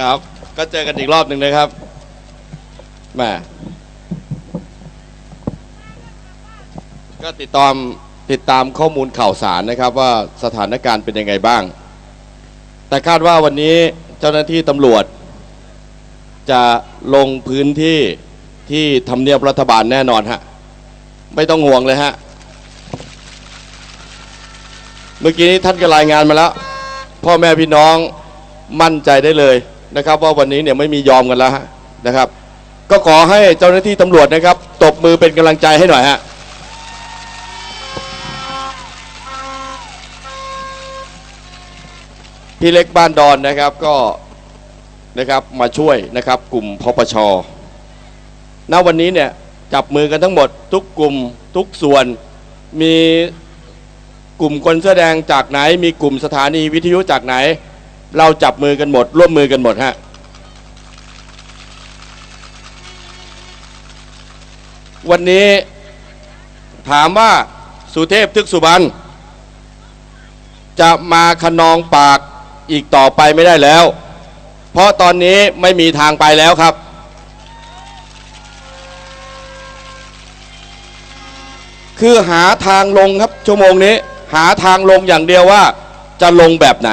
ครับ ก็เจอกันอีกรอบหนึ่งนะครับแหมก็ติดตามติดตามข้อมูลข่าวสารนะครับว่าสถานการณ์เป็นยังไงบ้าง แต่คาดว่าวันนี้เจ้าหน้าที่ตำรวจ จะลงพื้นที่ที่ทำเนียบรัฐบาลแน่นอนฮะไม่ต้องห่วงเลยฮะเมื่อกี้นี้ท่านก็รายงานมาแล้ว พ่อแม่พี่น้องมั่นใจได้เลย นะครับ ว่าวันนี้เนี่ยไม่มียอมกันแล้วนะครับ ก็ขอให้เจ้าหน้าที่ตำรวจนะครับตบมือเป็นกำลังใจให้หน่อยฮะพี่เล็กบ้านดอนนะครับก็นะครับมาช่วยนะครับ กลุ่มพปชณวันนี้เนี่ยจับมือกันทั้งหมด ทุกกลุ่มทุกส่วน มีกลุ่มคนเสื้อแดงจากไหน มีกลุ่มสถานีวิทยุจากไหน เราจับมือกันหมด ร่วมมือกันหมดฮะวันนี้ถามว่าสุเทพทึกสุบรรณจะมาขนองปากอีกต่อไปไม่ได้แล้ว เพราะตอนนี้ไม่มีทางไปแล้วครับ คือหาทางลงครับชั่วโมงนี้ หาทางลงอย่างเดียวว่าจะลงแบบไหน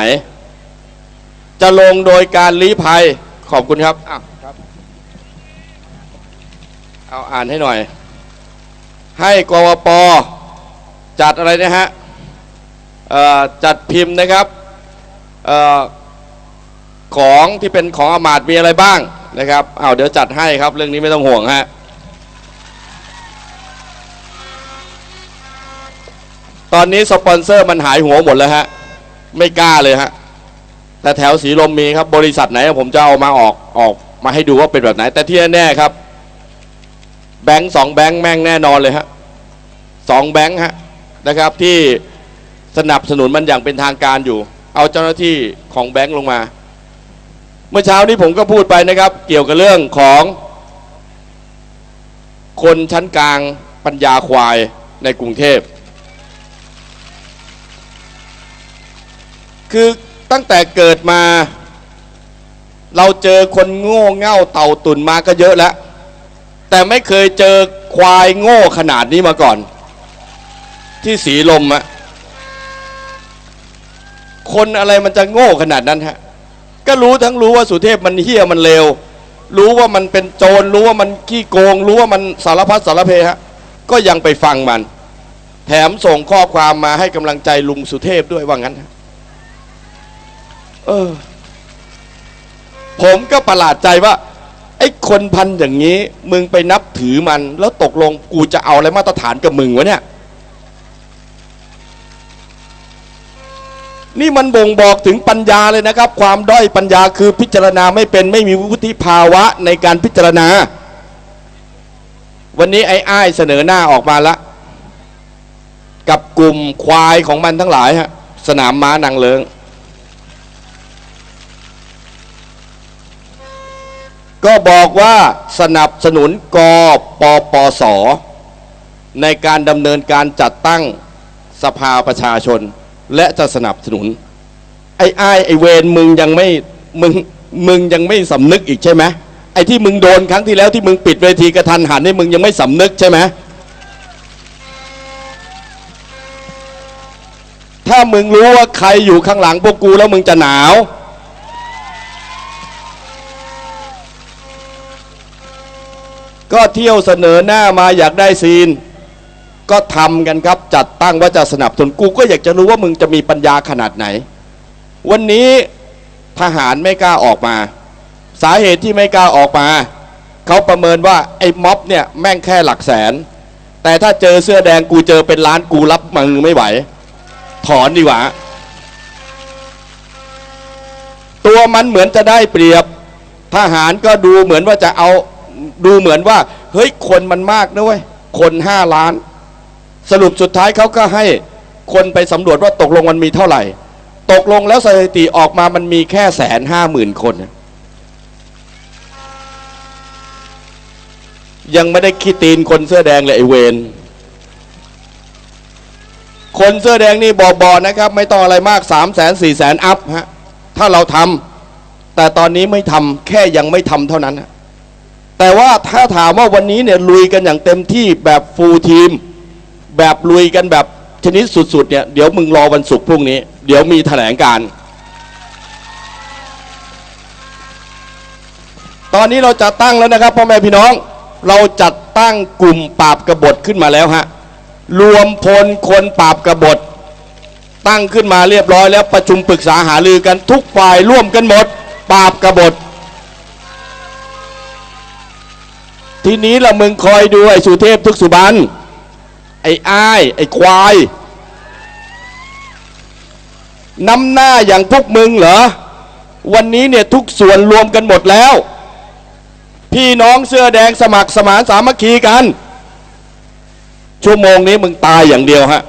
จะลงโดยการลี้ภัย ขอบคุณครับอ้าวครับ เอาอ่านให้หน่อย ให้กวปจัดอะไรนะฮะจัดพิมพ์นะครับออของที่เป็นของอมาตมีอะไรบ้างนะครับเอาเดี๋ยวจัดให้ครับ เรื่องนี้ไม่ต้องห่วงฮะตอนนี้สปอนเซอร์มันหายหัวหมดแล้วฮะ ไม่กล้าเลยฮะ แต่แถวสีลมมีครับบริษัทไหนผมจะเอามาออกออกมาให้ดูว่าเป็นแบบไหน แต่ที่แน่ๆครับ แบงค์สองแบงค์แม่งแน่นอนเลยฮะสองแบงค์ฮะนะครับที่สนับสนุนมันอย่างเป็นทางการอยู่ เอาเจ้าหน้าที่ของแบงค์ลงมา เมื่อเช้านี้ผมก็พูดไปนะครับ เกี่ยวกับเรื่องของ คนชั้นกลางปัญญาควายในกรุงเทพ คือ ตั้งแต่เกิดมา เราเจอคนโง่เง่าเต่าตุ่นมาก็เยอะแล้ว แต่ไม่เคยเจอควายโง่ขนาดนี้มาก่อน ที่สีลมอะคนอะไรมันจะโง่ขนาดนั้นฮะ ก็รู้ทั้งรู้ว่าสุเทพมันเฮี้ยมันเลว รู้ว่ามันเป็นโจร รู้ว่ามันขี้โกง รู้ว่ามันสารพัดสารเพฮะ ก็ยังไปฟังมัน แถมส่งข้อความมาให้กำลังใจลุงสุเทพด้วยว่างั้นฮะ เออ ผมก็ประหลาดใจว่า ไอ้คนพันอย่างนี้ มึงไปนับถือมัน แล้วตกลงกูจะเอาอะไรมาตรฐานกับมึงวะเนี่ย นี่มันบ่งบอกถึงปัญญาเลยนะครับ ความด้อยปัญญาคือพิจารณาไม่เป็นไม่มีวุฒิภาวะในการพิจารณา วันนี้ไอ้อ้ายเสนอหน้าออกมาละกับกลุ่มควายของมันทั้งหลายฮะสนามม้านางเลิง ก็บอกว่าสนับสนุนกปปส ในการดำเนินการจัดตั้งสภาประชาชน และจะสนับสนุน ไอ้ไอ้ไอ้เวรมึงยังไม่มึงมึงยังไม่สำนึกอีกใช่ไหมไอ้ที่มึงโดนครั้งที่แล้วที่มึงปิดเวทีกระทันหันนี่มึงยังไม่สำนึกใช่ไหมถ้ามึงรู้ว่าใครอยู่ข้างหลังพวกกูแล้วมึงจะหนาว ก็เที่ยวเสนอหน้ามาอยากได้ซีน ก็ทำกันครับจัดตั้งว่าจะสนับสนุนกูก็อยากจะรู้ว่ามึงจะมีปัญญาขนาดไหน วันนี้ทหารไม่กล้าออกมา สาเหตุที่ไม่กล้าออกมาเขาประเมินว่าไอ้ม็อบเนี่ยแม่งแค่หลักแสน แต่ถ้าเจอเสื้อแดงกูเจอเป็นล้านกูรับมือไม่ไหว ถอนดีกว่าตัวมันเหมือนจะได้เปรียบทหารก็ดูเหมือนว่าจะเอา ดูเหมือนว่า เฮ้ยคนมันมากนะเว้ยคนห้าล้าน สรุปสุดท้ายเขาก็ให้คนไปสำรวจว่าตกลงมันมีเท่าไหร่ ตกลงแล้วสถิติออกมามันมีแค่แสนห้าหมื่นคน ยังไม่ได้คิดตีนคนเสื้อแดงเลยไอเวนคนเสื้อแดงนี่บอกๆนะครับ ไม่ต้องอะไรมากสามแสนสี่แสนอัพฮะถ้าเราทำแต่ตอนนี้ไม่ทำแค่ยังไม่ทำเท่านั้นฮะ แต่ว่าถ้าถามว่าวันนี้เนี่ยลุยกันอย่างเต็มที่แบบฟูลทีม แบบลุยกันแบบชนิดสุดๆเนี่ยเดี๋ยวมึงรอวันศุกร์พรุ่งนี้ เดี๋ยวมีแถลงการ์ตอนนี้เราจะตั้งแล้วนะครับพ่อแม่พี่น้องเราจัดตั้งกลุ่มปราบกบฏขึ้นมาแล้วฮะรวมพลคนปราบกบฏ ตั้งขึ้นมาเรียบร้อยแล้วประชุมปรึกษาหารือกันทุกฝ่ายร่วมกันหมด ปราบกบฏ ทีนี้ละมึงคอยดูไอ้สุเทพทุกสุบันไอ้อ้าย ไอ้ควายน้ำหน้าอย่างพวกมึงเหรอ วันนี้เนี่ยทุกส่วนรวมกันหมดแล้ว พี่น้องเสื้อแดงสมัครสมานสามัคคีกัน ชั่วโมงนี้มึงตายอย่างเดียวฮะ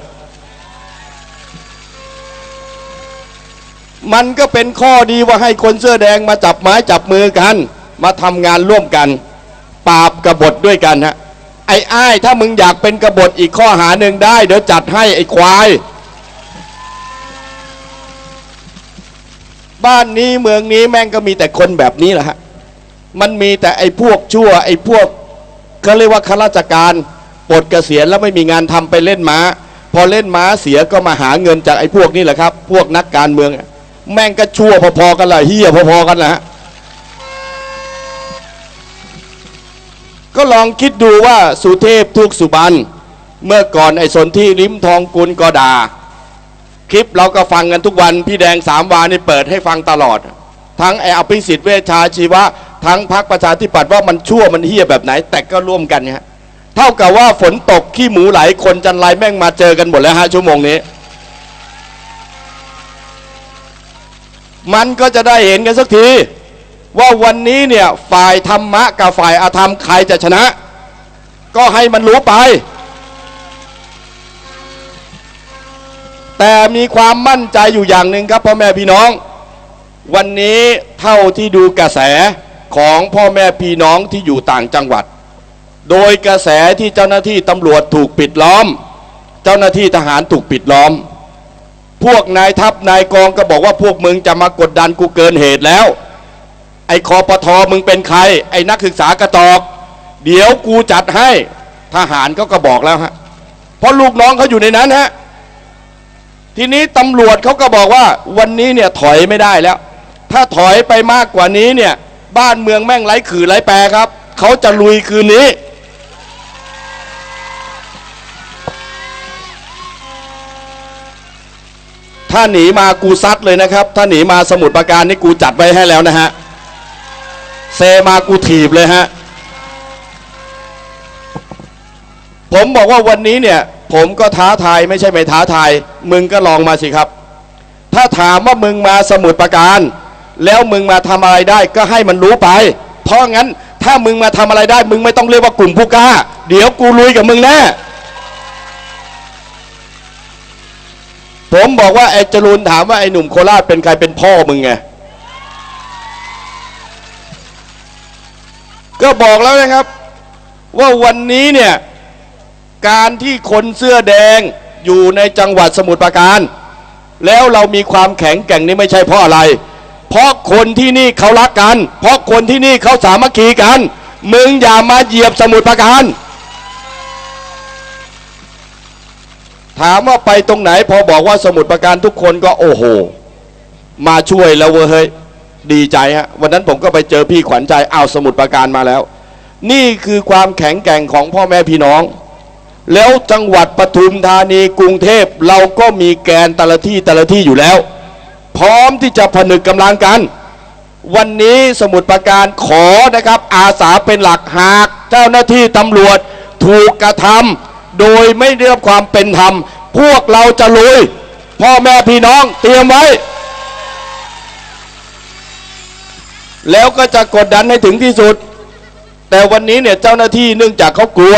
มันก็เป็นข้อดีว่าให้คนเสื้อแดงมาจับไม้จับมือกัน มาทำงานร่วมกัน ปราบกบฏด้วยกันฮะไอ้อ้ายถ้ามึงอยากเป็นกบฏอีกข้อหาหนึ่งได้ เดี๋ยวจัดให้ไอ้ควาย บ้านนี้เมืองนี้แม่งก็มีแต่คนแบบนี้แหละฮะมันมีแต่ไอ้พวกชั่ว ไอ้พวกเขาเรียกว่าข้าราชการปลดเกษียณแล้วไม่มีงานทำไปเล่นม้า พอเล่นม้าเสียก็มาหาเงินจากไอ้พวกนี้แหละครับ พวกนักการเมือง แม่งก็ชั่วพอๆกันแหละเฮียพอๆกันแหละฮะ ก็ลองคิดดูว่าสุเทพทุกสุบันเมื่อก่อนไอ้สนที่ลิ้มทองกุลก็ด่าคลิปเราก็ฟังกันทุกวัน พี่แดงสามวานี่เปิดให้ฟังตลอด ทั้งไอ้อภิสิทธิ์เวชชาชีวะ ทั้งพรรคประชาธิปัตย์ว่ามันชั่วมันเฮี้ยแบบไหน แต่ก็ร่วมกันฮะเท่ากับว่าฝนตกขี้หมูไหลคนจันไรแม่งมาเจอกันหมดแล้วฮะชั่วโมงนี้ มันก็จะได้เห็นกันสักที ว่าวันนี้เนี่ยฝ่ายธรรมะกับฝ่ายอาธรรมใครจะชนะ ก็ให้มันรู้ไป แต่มีความมั่นใจอยู่อย่างหนึ่งครับพ่อแม่พี่น้อง วันนี้เท่าที่ดูกระแสของพ่อแม่พี่น้องที่อยู่ต่างจังหวัด โดยกระแสที่เจ้าหน้าที่ตำรวจถูกปิดล้อม เจ้าหน้าที่ทหารถูกปิดล้อม พวกนายทัพนายกองก็บอกว่าพวกมึงจะมากดดันกูเกินเหตุแล้ว ไอ้คอปทอมึงเป็นใคร ไอ้นักศึกษากระตอก เดี๋ยวกูจัดให้ทหารก็ก็บอกแล้วฮะเพราะลูกน้องเขาอยู่ในนั้นฮะทีนี้ตำรวจเขาก็บอกว่าวันนี้เนี่ยถอยไม่ได้แล้ว ถ้าถอยไปมากกว่านี้เนี่ย บ้านเมืองแม่งไร้ขื่อไร้แปรครับเขาจะลุยคืนนี้ ถ้าหนีมากูซัดเลยนะครับ ถ้าหนีมาสมุดประการนี่กูจัดไว้ให้แล้วนะฮะ เซมากูถีบเลยฮะ ผมบอกว่าวันนี้เนี่ย ผมก็ท้าทายไม่ใช่ไม่ท้าทาย มึงก็ลองมาสิครับ ถ้าถามว่ามึงมาสมุดประการ แล้วมึงมาทำอะไรได้ก็ให้มันรู้ไป เพราะงั้นถ้ามึงมาทำอะไรได้ มึงไม่ต้องเรียกว่ากลุ่มผู้กล้า เดี๋ยวกูลุยกับมึงแน่ผมบอกว่าไอ้จรูนถามว่าไอ้หนุ่มโคราชเป็นใครเป็นพ่อมึงไง ก็บอกแล้วนะครับ ว่าวันนี้เนี่ยการที่คนเสื้อแดงอยู่ในจังหวัดสมุทรปราการ แล้วเรามีความแข็งแกร่งนี่ไม่ใช่เพราะอะไร เพราะคนที่นี่เขารักกัน เพราะคนที่นี่เขาสามัคคีกัน มึงอย่ามาเหยียบสมุทรปราการ ถามว่าไปตรงไหนพอบอกว่าสมุทรปราการทุกคนก็โอ้โห มาช่วยแล้วเว้ยเฮ้ย ดีใจฮะวันนั้นผมก็ไปเจอพี่ขวัญใจเอาสมุทรปราการมาแล้ว นี่คือความแข็งแกร่งของพ่อแม่พี่น้อง แล้วจังหวัดปทุมธานีกรุงเทพเราก็มีแกนแต่ละที่แต่ละที่อยู่แล้ว พร้อมที่จะผนึกกำลังกัน วันนี้สมุทรปราการขอนะครับ อาสาเป็นหลักหากเจ้าหน้าที่ตำรวจถูกกระทำโดยไม่ได้รับความเป็นธรรม พวกเราจะลุยพ่อแม่พี่น้องเตรียมไว้ แล้วก็จะกดดันให้ถึงที่สุด แต่วันนี้เนี่ยเจ้าหน้าที่เนื่องจากเขากลัว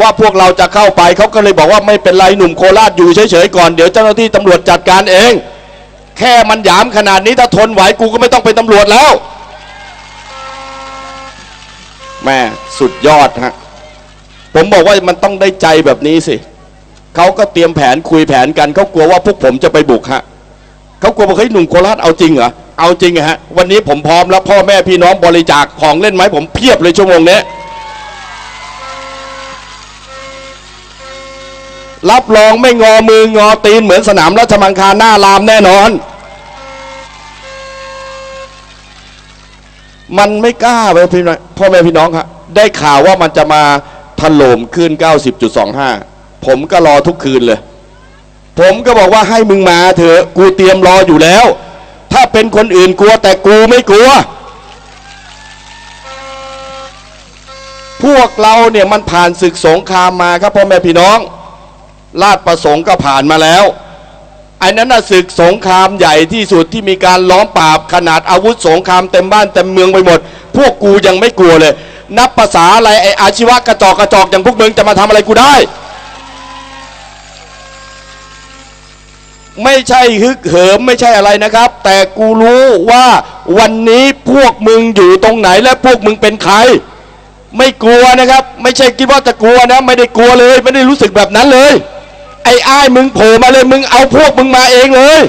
ว่าพวกเราจะเข้าไปเขาก็เลยบอกว่าไม่เป็นไรหนุ่มโคราชอยู่เฉยๆก่อนเดี๋ยวเจ้าหน้าที่ตำรวจจัดการเอง แค่มันหยามขนาดนี้ถ้าทนไหวกูก็ไม่ต้องเป็นตำรวจแล้วแม่สุดยอดฮะผมบอกว่ามันต้องได้ใจแบบนี้สิเขาก็เตรียมแผนคุยแผนกันเขากลัวว่าพวกผมจะไปบุกฮะเขากลัวว่าเฮ้ยหนุ่มโคราชเอาจริงเหรอ เอาจริงฮะ วันนี้ผมพร้อมแล้วพ่อแม่พี่น้องบริจาคของเล่นไหมผมเพียบเลยชั่วโมงนี้รับรองไม่งอมืองอตีนเหมือนสนามราชมังคลาหน้ารามแน่นอน มันไม่กล้าไปพี่น้องพ่อแม่พี่น้องครับได้ข่าวว่ามันจะมาถล่มขึ้น 90.25 ผมก็รอทุกคืนเลย ผมก็บอกว่าให้มึงมาเถอะกูเตรียมรออยู่แล้ว ถ้าเป็นคนอื่นกลัวแต่กูไม่กลัว พวกเราเนี่ยมันผ่านศึกสงครามมาครับพ่อแม่พี่น้องลาดประสงค์ก็ผ่านมาแล้วไอ้นั้นน่ะศึกสงครามใหญ่ที่สุดที่มีการล้อมปราบขนาดอาวุธสงครามเต็มบ้านเต็มเมืองไปหมด พวกกูยังไม่กลัวเลย นับภาษาอะไรไอ้อาชีวะกระจอกกระจอกอย่างพวกมึงจะมาทำอะไรกูได้ ไม่ใช่ฮึกเหิมไม่ใช่อะไรนะครับ แต่กูรู้ว่าวันนี้พวกมึงอยู่ตรงไหนและพวกมึงเป็นใคร ไม่กลัวนะครับ ไม่ใช่คิดว่าจะกลัวนะ ไม่ได้กลัวเลย ไม่ได้รู้สึกแบบนั้นเลย ไอ้อ้ายมึงโผล่มาเลยมึงเอาพวกมึงมาเองเลย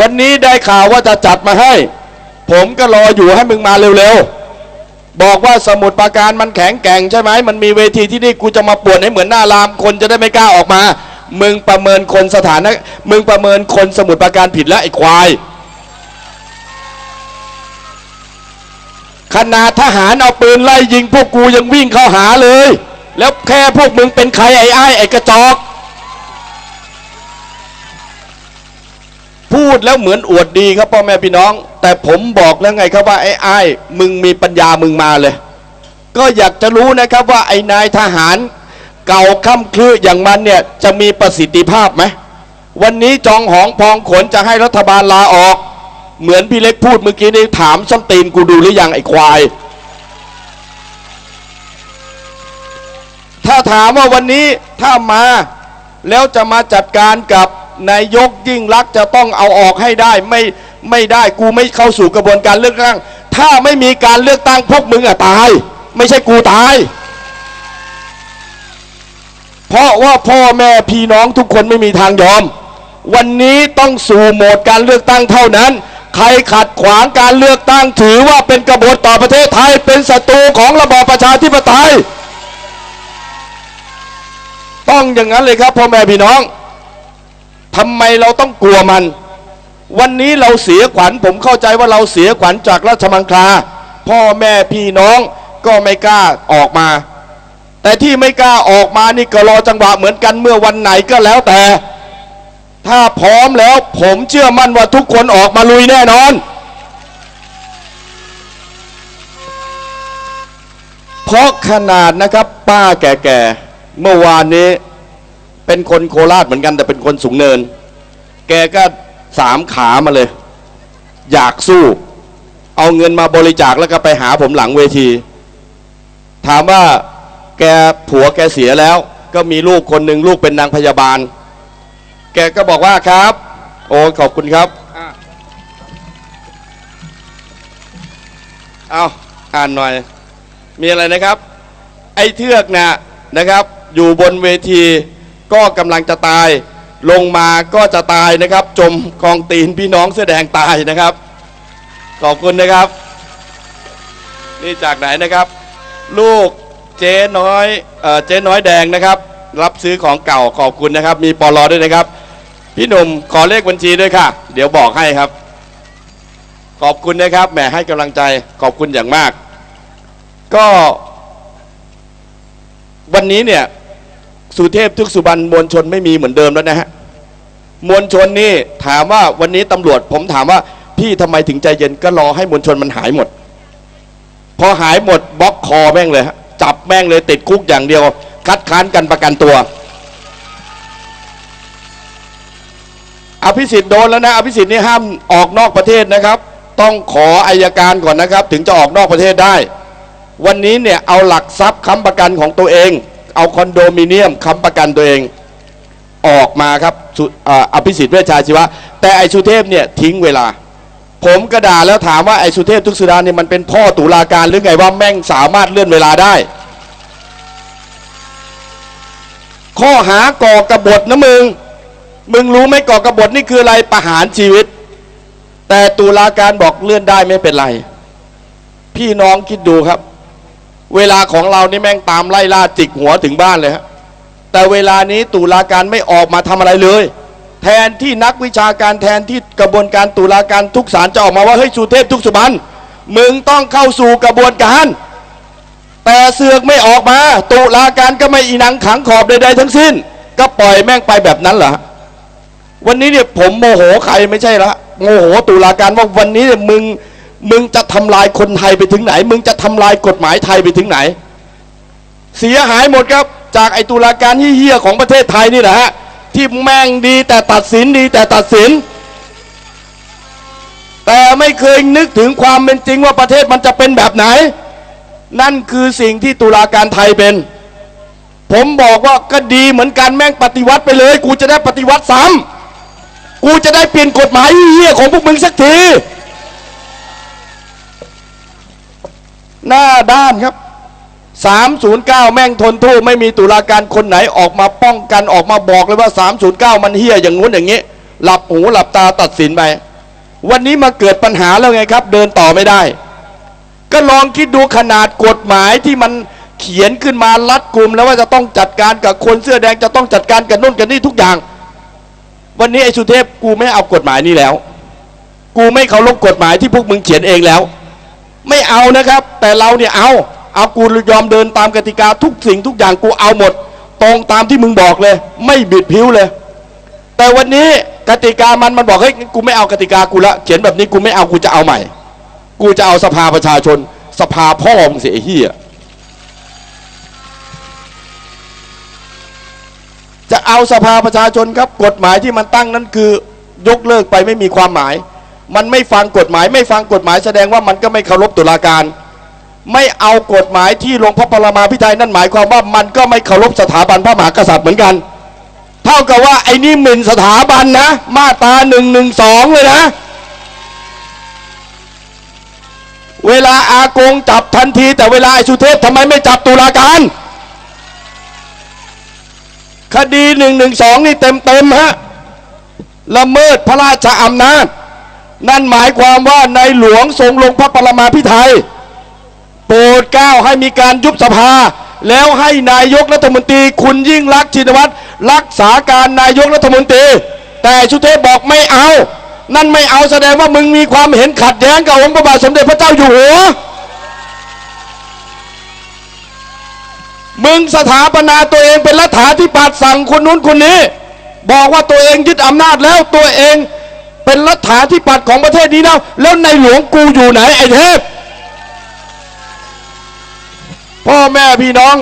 วันนี้ได้ข่าวว่าจะจัดมาให้ ผมก็รออยู่ให้มึงมาเร็วๆ บอกว่าสมุดปราการมันแข็งแกร่งใช่ไหมมันมีเวทีที่นี่กูจะมาปวนให้เหมือนหน้าราม คนจะได้ไม่กล้าออกมา มึงประเมินคนสถานะ มึงประเมินคนสมุดปราการผิดแล้วไอ้ควายขนาดทหารเอาปืนไล่ยิงพวกกูยังวิ่งเข้าหาเลย แล้วแค่พวกมึงเป็นใครไอ้อ้ไอ้กระจอก พูดแล้วเหมือนอวดดีครับพ่อแม่พี่น้อง แต่ผมบอกแล้วไงครับว่าไอ้ไอ้มึงมีปัญญามึงมาเลย ก็อยากจะรู้นะครับว่าไอ้นายทหาร เก่าค่ำคลืออย่างมันเนี่ยจะมีประสิทธิภาพไหมวันนี้จองหองพองขนจะให้รัฐบาลลาออก เหมือนพี่เล็กพูดเมื่อกี้นี้ถามส้นตีนกูดูหรือยังไอ้ควาย ถ้าถามว่าวันนี้ถ้ามาแล้วจะมาจัดการกับ นายกยิ่งรักจะต้องเอาออกให้ได้ไม่ไม่ได้กูไม่เข้าสู่กระบวนการเลือกตั้ง ถ้าไม่มีการเลือกตั้งพวกมึงอะตาย ไม่ใช่กูตาย เพราะว่าพ่อแม่พี่น้องทุกคนไม่มีทางยอม วันนี้ต้องสู่โหมดการเลือกตั้งเท่านั้น ใครขัดขวางการเลือกตั้งถือว่าเป็นกบฏต่อประเทศไทยเป็นศัตรูของระบอบประชาธิปไตย ต้องอย่างนั้นเลยครับพ่อแม่พี่น้อง ทำไมเราต้องกลัวมัน วันนี้เราเสียขวัญผมเข้าใจว่าเราเสียขวัญจากราชมังคลาพ่อแม่พี่น้องก็ไม่กล้าออกมา แต่ที่ไม่กล้าออกมานี่ก็รอจังหวะเหมือนกันเมื่อวันไหนก็แล้วแต่ ถ้าพร้อมแล้วผมเชื่อมั่นว่าทุกคนออกมาลุยแน่นอน เพราะขนาดนะครับป้าแก่ๆเมื่อวานนี้ เป็นคนโคราชเหมือนกันแต่เป็นคนสูงเนิน แกก็สามขามาเลย อยากสู้ เอาเงินมาบริจาคแล้วก็ไปหาผมหลังเวที ถามว่าแกผัวแกเสียแล้ว ก็มีลูกคนหนึ่งลูกเป็นนางพยาบาล แกก็บอกว่าครับ โอ้ขอบคุณครับอะเอาอ่านหน่อย มีอะไรนะครับ ไอ้เทือกนะนะครับ อยู่บนเวที ก็กำลังจะตายลงมาก็จะตายนะครับ จมกองตีนพี่น้องเสื้อแดงตายนะครับ ขอบคุณนะครับ นี่จากไหนนะครับ ลูกเจ๊น้อยเออเจ๊น้อยแดงนะครับ รับซื้อของเก่าขอบคุณนะครับ มีปลอด้วยนะครับ พี่หนุ่มขอเลขบัญชีด้วยค่ะ เดี๋ยวบอกให้ครับ ขอบคุณนะครับแหมให้กำลังใจขอบคุณอย่างมาก ก็วันนี้เนี่ย สุเทพทุกสุบรรณมวลชนไม่มีเหมือนเดิมแล้วนะฮะมวลชนนี่ถามว่าวันนี้ตำรวจ ผมถามว่าพี่ทำไมถึงใจเย็นก็รอให้มวลชนมันหายหมด พอหายหมดบล็อกคอแม่งเลยฮะจับแม่งเลยติดคุกอย่างเดียว คัดค้านกันประกันตัว อภิสิทธิ์โดนแล้วนะอภิสิทธิ์นี่ห้ามออกนอกประเทศนะครับ ต้องขออายการก่อนนะครับ ถึงจะออกนอกประเทศได้ วันนี้เนี่ยเอาหลักทรัพย์ค้ำประกันของตัวเอง เอาคอนโดมิเนียมค้ำประกันตัวเองออกมาครับออภิสิทธิ์เวชชาชีวะ แต่ไอสุเทพเนี่ยทิ้งเวลา ผมกระดาแล้วถามว่าไอสุเทพทุกสุดาเนี่ยมันเป็นพ่อตุลาการหรือไงว่าแม่งสามารถเลื่อนเวลาได้ ข้อหาก่อกระบฏนะมึง มึงรู้ไหมก่อกระบฏนี่คืออะไรประหารชีวิต แต่ตุลาการบอกเลื่อนได้ไม่เป็นไร พี่น้องคิดดูครับ เวลาของเรานี่แม่งตามไล่ล่าจิกหัวถึงบ้านเลยฮะแต่เวลานี้ตุลาการไม่ออกมาทำอะไรเลย แทนที่นักวิชาการแทนที่กระบวนการตุลาการทุกศาลจะออกมาว่าเฮ้ยสุเทพทุกสุบรรมึงต้องเข้าสู่กระบวนการ แต่เสือกไม่ออกมา ตุลาการก็ไม่อีนังขังขอบใดๆทั้งสิ้น ก็ปล่อยแม่งไปแบบนั้นเหรอวันนี้เนี่ยผมโมโหใครไม่ใช่ละโมโหตุลาการว่าวันนี้เนี่ยมึง มึงจะทำลายคนไทยไปถึงไหน มึงจะทำลายกฎหมายไทยไปถึงไหน เสียหายหมดครับ จากไอตุลาการเฮี้ยของประเทศไทยนี่แหละฮะที่แม่งดีแต่ตัดสินดีแต่ตัดสิน แต่ไม่เคยนึกถึงความเป็นจริงว่าประเทศมันจะเป็นแบบไหน นั่นคือสิ่งที่ตุลาการไทยเป็น ผมบอกว่าก็ดีเหมือนกันแม่งปฏิวัติไปเลย กูจะได้ปฏิวัติซ้ำกูจะได้เปลี่ยนกฎหมายเฮี้ยของพวกมึงสักที หน้าด้านครับ 309 แม่งทนทู่ไม่มีตุลาการคนไหนออกมาป้องกันออกมาบอกเลยว่า 309 มันเฮี้ยอย่างงู้นอย่างนี้ หลับหูหลับตาตัดสินไป วันนี้มาเกิดปัญหาแล้วไงครับ เดินต่อไม่ได้ ก็ลองคิดดูขนาดกฎหมายที่มันเขียนขึ้นมารัดกลุ่มแล้วว่าจะต้องจัดการกับคนเสื้อแดงจะต้องจัดการกับนู่นกับนี่ทุกอย่าง วันนี้ไอ้สุเทพกูไม่เอากฎหมายนี้แล้ว กูไม่เคารพกฎหมายที่พวกมึงเขียนเองแล้ว ไม่เอานะครับ แต่เราเนี่ยเอาเอากูยอมเดินตามกติกาทุกสิ่งทุกอย่างกูเอาหมด ตรงตามที่มึงบอกเลย ไม่บิดผิวเลย แต่วันนี้กติกามันมันบอกเฮ้ยกูไม่เอากติกากูละเขียนแบบนี้กูไม่เอากูจะเอาใหม่ กูจะเอาสภาประชาชน สภาพ่อมึงเสียเฮียจะเอาสภาประชาชนครับ กฎหมายที่มันตั้งนั้นคือยกเลิกไปไม่มีความหมาย มันไม่ฟังกฎหมาย ไม่ฟังกฎหมายแสดงว่ามันก็ไม่เคารพตุลาการ ไม่เอากฎหมายที่ลงพระปรมาภิไธยนั่นหมายความว่ามันก็ไม่เคารพสถาบันพระมหากษัตริย์เหมือนกัน เท่ากับว่าไอ้นี่หมิ่นสถาบันนะ มาตราหนึ่งหนึ่งสองเลยนะ เวลาอากงจับทันที แต่เวลาไอ้สุเทพทำไมไม่จับตุลาการ คดีหนึ่งหนึ่งสองนี่เต็มเต็มๆฮะละเมิดพระราชอำนาจ นั่นหมายความว่าในหลวงทรงลงพระปรมาภิไธยโปรดเกล้าให้มีการยุบสภา แล้วให้นายกรัฐมนตรีคุณยิ่งรักชินวัตรรักษาการนายกรัฐมนตรี แต่ชุเทพบอกไม่เอา นั่นไม่เอาแสดงว่ามึงมีความเห็นขัดแย้งกับองค์พระบาทสมเด็จพระเจ้าอยู่หัวมึงสถาปนาตัวเองเป็นรัฐาธิปัตย์สั่งคนนู้นคนนี้ บอกว่าตัวเองยึดอำนาจแล้วตัวเอง เป็นรัฐาธิปัตย์ของประเทศนี้แล้วแล้วในหลวงกูอยู่ไหนไอ้เทพ พ่อแม่พี่น้อง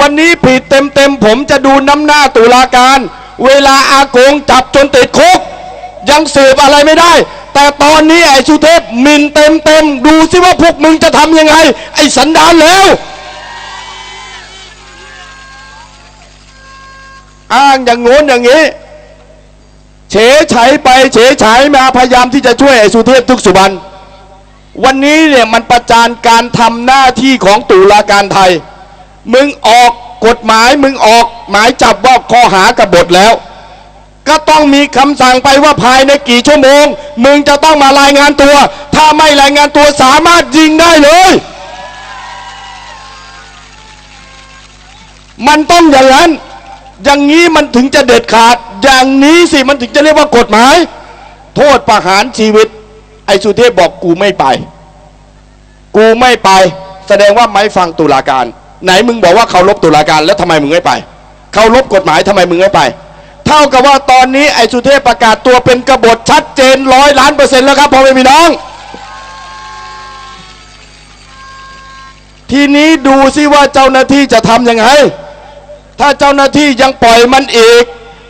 วันนี้ผิดเต็มเต็มๆผมจะดูน้ำหน้าตุลาการ เวลาอากงจับจนติดคุก ยังสืบอะไรไม่ได้ แต่ตอนนี้ไอ้สุเทพมินเต็มเต็มๆดูสิว่าพวกมึงจะทำยังไง ไอ้สันดานแล้วอ้างอย่างโน้นอย่างนี้ เฉยฉไปเฉยฉายมาพยายามที่จะช่วยไอ้สุเทพทุกสุบรรณวันนี้เนี่ยมันประจานการทำหน้าที่ของตุลาการไทย มึงออกกฎหมายมึงออกหมายจับว่าข้อหากบฏแล้ว ก็ต้องมีคำสั่งไปว่าภายในกี่ชั่วโมง มึงจะต้องมารายงานตัว ถ้าไม่รายงานตัวสามารถยิงได้เลย มันต้องอย่างนั้น อย่างนี้มันถึงจะเด็ดขาด อย่างนี้สิมันถึงจะเรียกว่ากฎหมาย โทษประหารชีวิต ไอ้สุเทพบอกกูไม่ไป กูไม่ไป แสดงว่าไม่ฟังตุลาการ ไหนมึงบอกว่าเคารพตุลาการแล้วทำไมมึงไม่ไปเคารพกฎหมายทำไมมึงไม่ไป เท่ากับว่าตอนนี้ไอ้สุเทพประกาศตัวเป็นกบฏชัดเจนร้อยล้านเปอร์เซ็นต์แล้วครับพ่อแม่พี่น้อง ทีนี้ดูซิว่าเจ้าหน้าที่จะทำยังไง ถ้าเจ้าหน้าที่ยังปล่อยมันอีก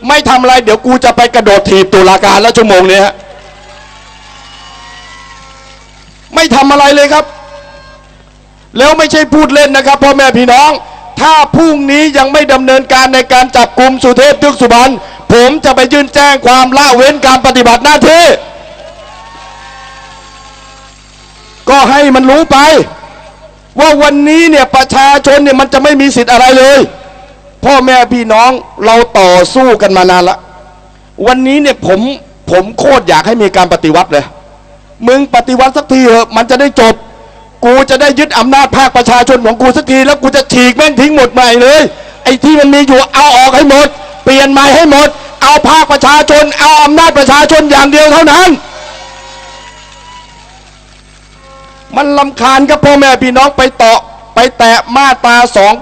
ไม่ทำอะไร เดี๋ยวกูจะไปกระโดดถีบตุลาการแล้วชั่วโมงนี้ฮะไม่ทำอะไรเลยครับ แล้วไม่ใช่พูดเล่นนะครับพ่อแม่พี่น้อง ถ้าพรุ่งนี้ยังไม่ดำเนินการในการจับกลุ่มสุเทพทึกสุบรรณผมจะไปยื่นแจ้งความละเว้นการปฏิบัติหน้าที่ ก็ให้มันรู้ไป ว่าวันนี้เนี่ยประชาชนเนี่ยมันจะไม่มีสิทธิ์อะไรเลย พ่อแม่พี่น้องเราต่อสู้กันมานานละ วันนี้เนี่ยผมผมโคตรอยากให้มีการปฏิวัติเลย มึงปฏิวัติสักทีเถอะมันจะได้จบ กูจะได้ยึดอำนาจภาคประชาชนของกูสักทีแล้วกูจะฉีกแม่งทิ้งหมดใหม่เลย ไอ้ที่มันมีอยู่เอาออกให้หมด เปลี่ยนใหม่ให้หมด เอาภาคประชาชน เอาอำนาจประชาชนอย่างเดียวเท่านั้น มันลำคาญครับพ่อแม่พี่น้องไปตาะไปแตะมาตรา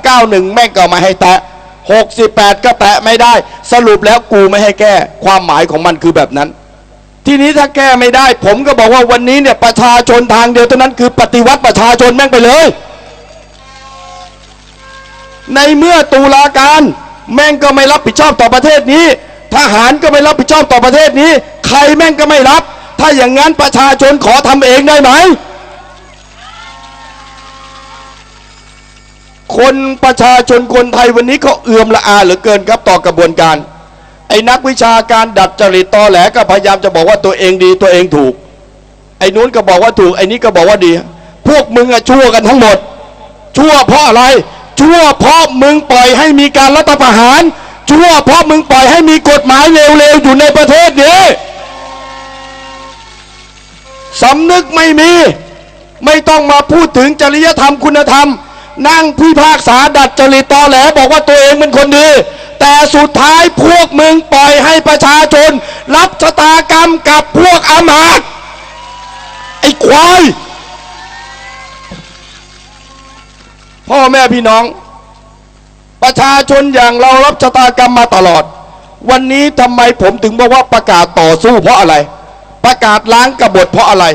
291 แม่งก็ไมาให้แตะ 68 ก็แตะไม่ได้ สรุปแล้วกูไม่ให้แก้ ความหมายของมันคือแบบนั้น ทีนี้ถ้าแก้ไม่ได้ ผมก็บอกว่าวันนี้เนี่ยประชาชนทางเดียวเท่านั้นคือปฏิวัติประชาชนแม่งไปเลย ในเมื่อตุลาการแม่งก็ไม่รับผิดชอบต่อประเทศนี้ ทหารก็ไม่รับผิดชอบต่อประเทศนี้ ใครแม่งก็ไม่รับ ถ้าอย่างนั้นประชาชนขอทำเองได้ไหม คนประชาชนคนไทยวันนี้เขาเอื่อมละอาเหลือเกินครับต่อกระบวนการ ไอ้นักวิชาการดัดจริตตอแหลก็พยายามจะบอกว่าตัวเองดีตัวเองถูก ไอ้นู้นก็บอกว่าถูกไอ้นี้ก็บอกว่าดี พวกมึงอะชั่วกันทั้งหมด ชั่วเพราะอะไร ชั่วเพราะมึงปล่อยให้มีการรัฐประหาร ชั่วเพราะมึงปล่อยให้มีกฎหมายเร็วๆอยู่ในประเทศนี้สำนึกไม่มี ไม่ต้องมาพูดถึงจริยธรรมคุณธรรม นั่งพิพากษาดัดจริตตอแหลบอกว่าตัวเองเป็นคนดี แต่สุดท้ายพวกมึงปล่อยให้ประชาชน รับชะตากรรมกับพวกอำมาตไอ้ควายพ่อแม่พี่น้อง ประชาชนอย่างเรารับชะตากรรมมาตลอด วันนี้ทำไมผมถึงบอกว่าประกาศต่อสู้เพราะอะไร ประกาศล้างกบฏเพราะอะไร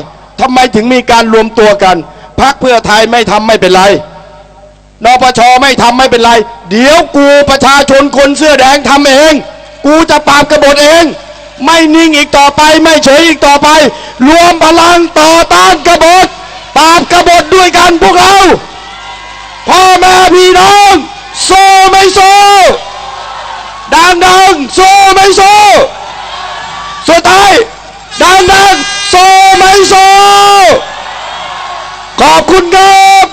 ทำไมถึงมีการรวมตัวกันพักเพื่อไทยไม่ทำไม่เป็นไร นปชไม่ทำไม่เป็นไร เดี๋ยวกูประชาชนคนเสื้อแดงทำเอง กูจะปราบกบฏเอง ไม่นิ่งอีกต่อไปไม่เฉยอีกต่อไป รวมพลังต่อต้านกบฏปราบกบฏด้วยกันพวกเรา พ่อแม่พี่น้องโซ่ไม่โซ่ดังดังๆโซ่ไม่โซ่สุดท้ายดังดังๆโซ่ไม่โซ่ขอบคุณครับ